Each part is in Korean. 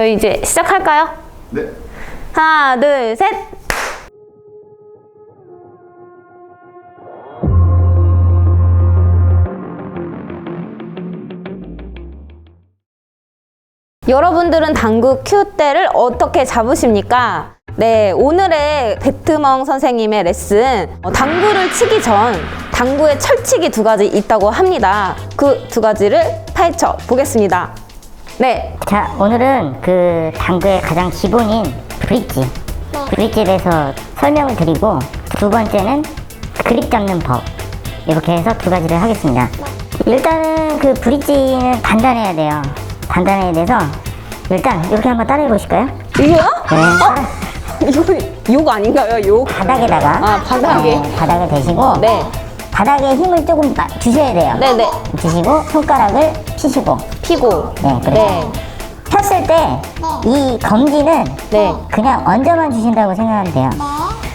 저희 이제 시작할까요? 네. 하나, 둘, 셋. 여러분들은 당구 큐대를 어떻게 잡으십니까? 네, 오늘의 배트멍 선생님의 레슨. 어, 당구를 치기 전 당구의 철칙이 두 가지 있다고 합니다. 그 두 가지를 파헤쳐 보겠습니다. 네, 자, 오늘은 그 당구의 가장 기본인 브릿지. 브릿지에 대해서 설명을 드리고, 두 번째는 그립 잡는 법. 이렇게 해서 두 가지를 하겠습니다. 일단은 그 브릿지는 단단해야 돼요. 단단해야 돼서, 일단 이렇게 한번 따라해 보실까요? 이거요? 네. 이거 욕 아닌가요? 욕? 바닥에다가. 아, 바닥에. 네, 바닥에 대시고, 네. 바닥에 힘을 조금 마- 주셔야 돼요. 네네. 주시고, 손가락을 피시고, 피고. 네, 그렇죠. 네. 폈을 때, 이 검지는 네. 그냥 얹어만 주신다고 생각하면 돼요.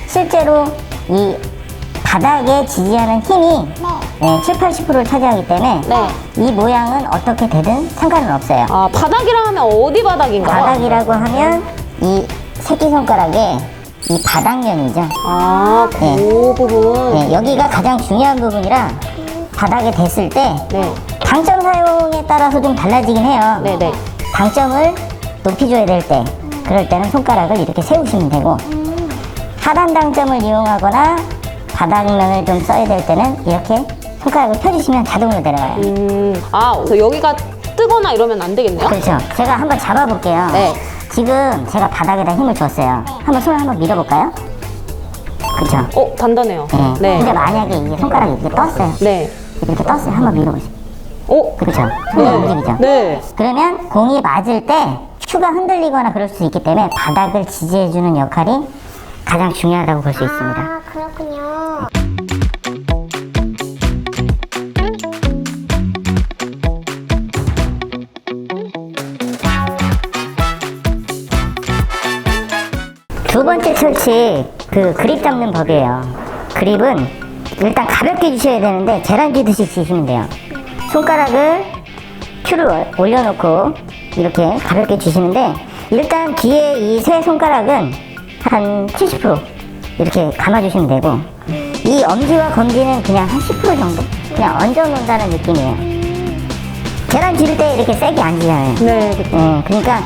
실제로 이 바닥에 지지하는 힘이 네, 7, 80%를 차지하기 때문에 네. 이 모양은 어떻게 되든 상관은 없어요. 아, 바닥이라 하면 어디 바닥인가요? 바닥이라고 하면 이 새끼손가락에 이 바닥면이죠. 아, 그 네. 부분. 네, 여기가 가장 중요한 부분이라 바닥에 댔을 때 네. 당점 사용에 따라서 좀 달라지긴 해요. 네 네. 당점을 높이 줘야 될 때, 그럴 때는 손가락을 이렇게 세우시면 되고, 하단 당점을 이용하거나 바닥면을 좀 써야 될 때는 이렇게 손가락을 펴주시면 자동으로 내려가요. 음, 아, 그래서 여기가 뜨거나 이러면 안 되겠네요? 그렇죠. 제가 한번 잡아볼게요. 네. 지금 제가 바닥에다 힘을 줬어요. 한번 손을 한번 밀어볼까요? 그렇죠. 어, 단단해요. 네. 네. 근데 만약에 이게 손가락이 이렇게 떴어요. 네. 이렇게 떴어요. 한번 밀어보세요. 오! 그렇죠. 손이 움직이죠. 네. 그러면 공이 맞을 때 큐가 흔들리거나 그럴 수 있기 때문에 바닥을 지지해주는 역할이 가장 중요하다고 볼 수 있습니다. 아, 그렇군요. 두 번째 철칙, 그 그립 잡는 법이에요. 그립은 일단 가볍게 주셔야 되는데 계란 쥐듯이 주시면 돼요. 손가락을 큐를 올려놓고 이렇게 가볍게 주시는데 일단 뒤에 이 세 손가락은 한 70% 이렇게 감아주시면 되고 이 엄지와 검지는 그냥 한 10% 정도 그냥 얹어놓는다는 느낌이에요. 계란 쥐를 때 이렇게 세게 안 쥐잖아요. 네. 그- 예, 그러니까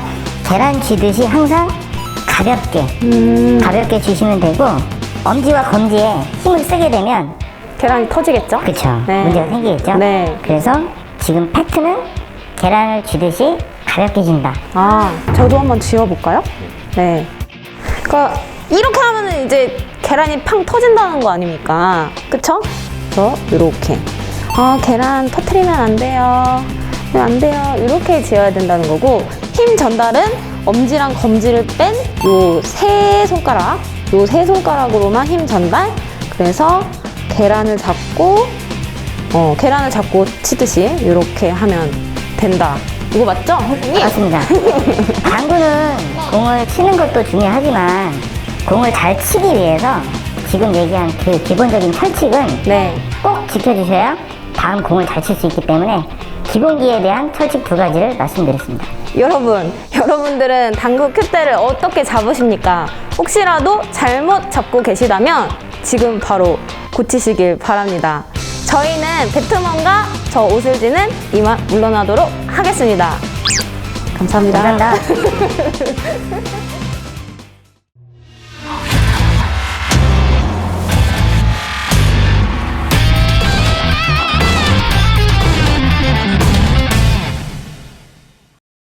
계란 쥐듯이 항상 가볍게 음, 가볍게 주시면 되고 엄지와 검지에 힘을 쓰게 되면 계란이 터지겠죠? 그쵸 네. 문제가 생기겠죠 네. 그래서 지금 팩트는 계란을 쥐듯이 가볍게 준다 아, 저도 한번 지워볼까요? 네. 그니까, 이렇게 하면은 이제 계란이 팡 터진다는 거 아닙니까? 그쵸? 그래서, 요렇게. 아, 계란 터트리면 안 돼요. 네, 안 돼요. 이렇게 지어야 된다는 거고, 힘 전달은 엄지랑 검지를 뺀 요 세 손가락, 요 세 손가락으로만 힘 전달. 그래서 계란을 잡고, 어, 계란을 잡고 치듯이 이렇게 하면 된다. 이거 맞죠? 선생님? 맞습니다 당구는 공을 치는 것도 중요하지만 공을 잘 치기 위해서 지금 얘기한 그 기본적인 철칙은 네. 꼭 지켜주셔야 다음 공을 잘 칠 수 있기 때문에 기본기에 대한 철칙 두 가지를 말씀드렸습니다 여러분, 여러분들은 당구 큐대를 어떻게 잡으십니까? 혹시라도 잘못 잡고 계시다면 지금 바로 고치시길 바랍니다. 저희는 배트먼과 저 오슬지는 이만 물러나도록 하겠습니다. 감사합니다. 감사합니다